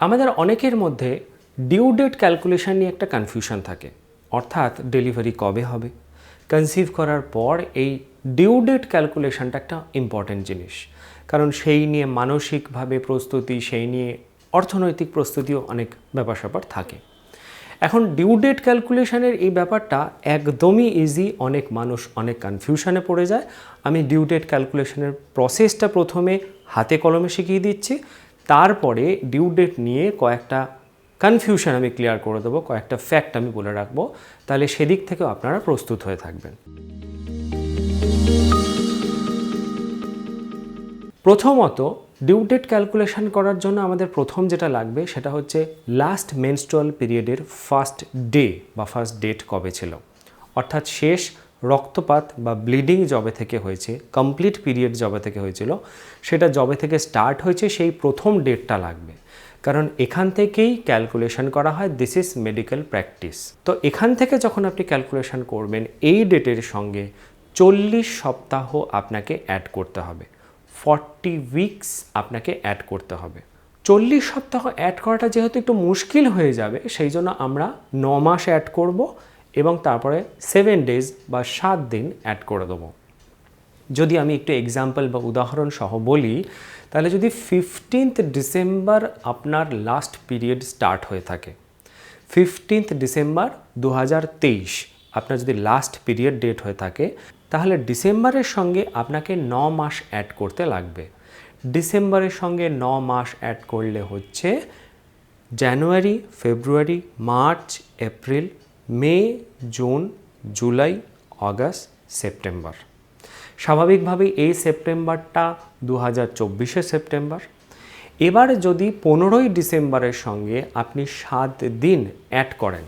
আমাদের অনেকের মধ্যে ডিউ ডেট ক্যালকুলেশন নিয়ে একটা কনফিউশন থাকে। অর্থাৎ ডেলিভারি কবে হবে? কনসিভ করার পর এই ডিউ ডেট ক্যালকুলেশনটা একটা ইম্পর্ট্যান্ট জিনিস। কারণ সেই নিয়ে মানসিকভাবে প্রস্তুতি, সেই নিয়ে অর্থনৈতিক প্রস্তুতিও অনেক ব্যাপার স্যাপার থাকে। এখন ডিউ ডেট ক্যালকুলেশনের এই ব্যাপারটা একদমই ইজি অনেক মানুষ অনেক কনফিউশনে পড়ে যায়। আমি ডিউ ডেট ক্যালকুলেশনের প্রসেসটা প্রথমে হাতে কলমে শিখিয়ে দিচ্ছি। তারপরে ডিউ ডেট নিয়ে কয়েকটা কনফিউশন আমি ক্লিয়ার করে দেবো, কয়েকটা ফ্যাক্ট আমি বলে রাখব। তাহলে সেদিক থেকেও আপনারা প্রস্তুত হয়ে থাকবেন। প্রথমত ডিউ ডেট ক্যালকুলেশন করার জন্য আমাদের প্রথম যেটা লাগবে, সেটা হচ্ছে লাস্ট মেনস্ট্রুয়াল পিরিয়ডের ফার্স্ট ডে বা ফার্স্ট ডেট কবে ছিল। অর্থাৎ শেষ রক্তপাত বা ব্লিডিং জবে থেকে হয়েছে, কমপ্লিট পিরিয়ড জবে থেকে হয়েছিল, সেটা জবে থেকে স্টার্ট হয়েছে, সেই প্রথম ডেটটা লাগবে। কারণ এখান থেকেই ক্যালকুলেশন করা হয় দিস ইজ মেডিকেল প্র্যাকটিস তো এখান থেকে যখন আপনি ক্যালকুলেশন করবেন, এই ডেটের সঙ্গে চল্লিশ সপ্তাহ আপনাকে অ্যাড করতে হবে। ফর্টি উইকস আপনাকে অ্যাড করতে হবে। চল্লিশ সপ্তাহ অ্যাড করাটা যেহেতু একটু মুশকিল হয়ে যাবে, সেই জন্য আমরা ন মাস অ্যাড করব এবং তারপরে সেভেন ডেজ বা সাত দিন অ্যাড করে দেবো। যদি আমি একটু এক্সাম্পল বা উদাহরণ সহ বলি, তাহলে যদি ফিফটিন্থ ডিসেম্বর আপনার লাস্ট পিরিয়ড স্টার্ট হয়ে থাকে। ফিফটিন্থ ডিসেম্বর দু হাজার তেইশ আপনার যদি লাস্ট পিরিয়ড ডেট হয়ে থাকে, তাহলে ডিসেম্বরের সঙ্গে আপনাকে ন মাস অ্যাড করতে লাগবে। ডিসেম্বরের সঙ্গে ন মাস অ্যাড করলে হচ্ছে January February March April May, June, July August September. স্বাভাবিকভাবেই এই সেপ্টেম্বরটা দু হাজার চব্বিশে সেপ্টেম্বর। এবার যদি পনেরোই ডিসেম্বরের সঙ্গে আপনি সাত দিন অ্যাড করেন,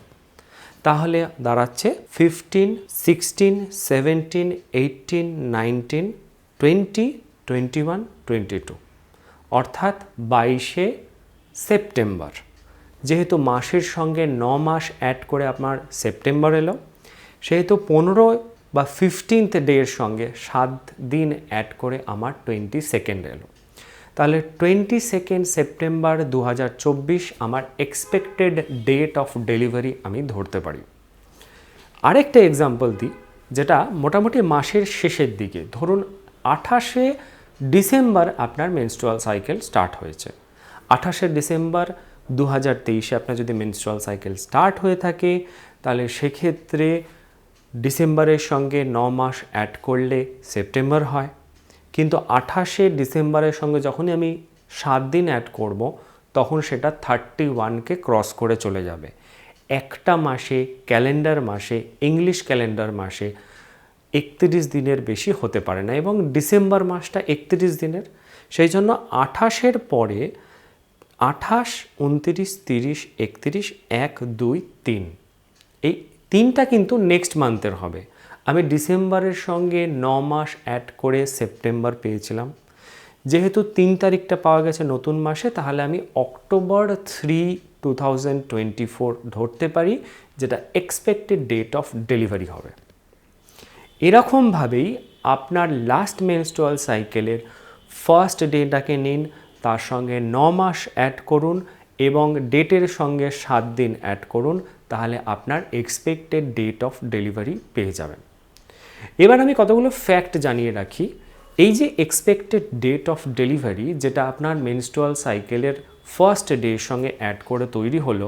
তাহলে দাঁড়াচ্ছে fifteen sixteen seventeen eighteen nineteen twenty twenty one twenty two অর্থাৎ বাইশে সেপ্টেম্বর। যেহেতু মাসের সঙ্গে ন মাস অ্যাড করে আপনার সেপ্টেম্বর এলো, সেহেতু পনেরো বা ফিফটিন্থ ডের সঙ্গে সাত দিন অ্যাড করে আমার টোয়েন্টি সেকেন্ড এলো। তাহলে টোয়েন্টি সেকেন্ড সেপ্টেম্বর দু হাজার চব্বিশ আমার এক্সপেক্টেড ডেট অফ ডেলিভারি আমি ধরতে পারি। আরেকটা এক্সাম্পল দিই, যেটা মোটামুটি মাসের শেষের দিকে, ধরুন আঠাশে ডিসেম্বর আপনার মেনস্ট্রুয়াল সাইকেল স্টার্ট হয়েছে। আঠাশে ডিসেম্বর দু হাজার তেইশে আপনার যদি মেনস্ট্রুয়াল সাইকেল স্টার্ট হয়ে থাকে, তাহলে সেক্ষেত্রে ডিসেম্বরের সঙ্গে ন মাস অ্যাড করলে সেপ্টেম্বর হয়। কিন্তু আঠাশে ডিসেম্বরের সঙ্গে যখনই আমি সাত দিন অ্যাড করব, তখন সেটা থার্টি ওয়ানকে ক্রস করে চলে যাবে। একটা মাসে ক্যালেন্ডার মাসে ইংলিশ ক্যালেন্ডার মাসে একত্রিশ দিনের বেশি হতে পারে না এবং ডিসেম্বর মাসটা একত্রিশ দিনের। সেই জন্য আঠাশের পরে আঠাশ, উনত্রিশ, তিরিশ, একত্রিশ, এক, দুই, তিন। এই তিনটা কিন্তু নেক্সট মান্থের হবে। আমি ডিসেম্বরের সঙ্গে ন মাস অ্যাড করে সেপ্টেম্বর পেয়েছিলাম। যেহেতু তিন তারিখটা পাওয়া গেছে নতুন মাসে, তাহলে আমি October three two thousand twenty four ধরতে পারি, যেটা এক্সপেক্টেড ডেট অফ ডেলিভারি হবে। এরকমভাবেই আপনার লাস্ট মেনস্টুয়াল সাইকেলের ফার্স্ট ডেটাকে নিন তার সঙ্গে ন মাস অ্যাড করুন এবং ডেটের সঙ্গে সাত দিন অ্যাড করুন, তাহলে আপনার এক্সপেক্টেড ডেট অফ ডেলিভারি পেয়ে যাবেন। এবার আমি কতগুলো ফ্যাক্ট জানিয়ে রাখি। এই যে এক্সপেক্টেড ডেট অফ ডেলিভারি যেটা আপনার মেনস্ট্রুয়াল সাইকেলের ফার্স্ট ডের সঙ্গে অ্যাড করে তৈরি হলো,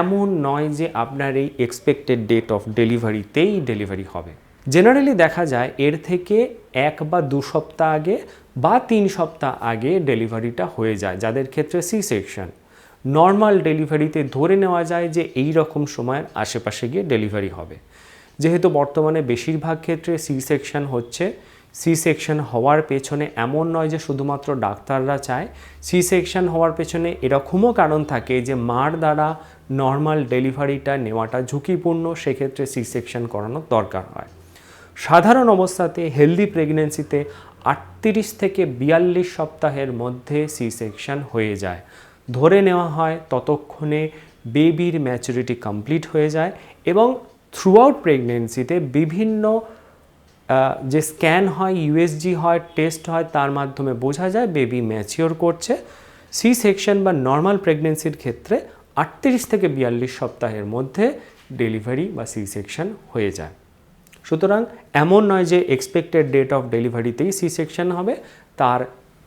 এমন নয় যে আপনার এই এক্সপেক্টেড ডেট অফ ডেলিভারিতেই ডেলিভারি হবে। জেনারেলি দেখা যায় এর থেকে এক বা দু সপ্তাহ আগে বা তিন সপ্তাহ আগে ডেলিভারিটা হয়ে যায় যাদের ক্ষেত্রে সি সেকশন নর্মাল ডেলিভারিতে ধরে নেওয়া যায় যে এই রকম সময়ের আশেপাশে গিয়ে ডেলিভারি হবে। যেহেতু বর্তমানে বেশিরভাগ ক্ষেত্রে সি সেকশন হচ্ছে সি সেকশন হওয়ার পেছনে এমন নয় যে শুধুমাত্র ডাক্তাররা চায়। সি সেকশন হওয়ার পেছনে এরকমও কারণ থাকে যে মার দ্বারা নর্মাল ডেলিভারিটা নেওয়াটা ঝুঁকিপূর্ণ, সেক্ষেত্রে সি সেকশন করানোর দরকার হয়। সাধারণ অবস্থাতে হেলদি প্রেগনেন্সিতে আটত্রিশ থেকে বিয়াল্লিশ সপ্তাহের মধ্যে সি সেকশন হয়ে যায়। ধরে নেওয়া হয় ততক্ষণে বেবির ম্যাচুরিটি কমপ্লিট হয়ে যায় এবং থ্রু আউট প্রেগনেন্সিতে বিভিন্ন যে স্ক্যান হয় ইউএসজি হয় টেস্ট হয়, তার মাধ্যমে বোঝা যায় বেবি ম্যাচিওর করছে। সি সেকশন বা নর্মাল প্রেগনেন্সির ক্ষেত্রে আটত্রিশ থেকে বিয়াল্লিশ সপ্তাহের মধ্যে ডেলিভারি বা সি সেকশন হয়ে যায়। সুতরাং এমন নয় যে এক্সপেক্টেড ডেট অফ ডেলিভারিতেই সি সেকশন হবে, তার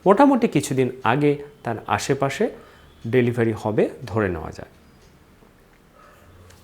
মোটামুটি কিছুদিন আগে তার আশেপাশে ডেলিভারি হবে, ধরে নেওয়া যায়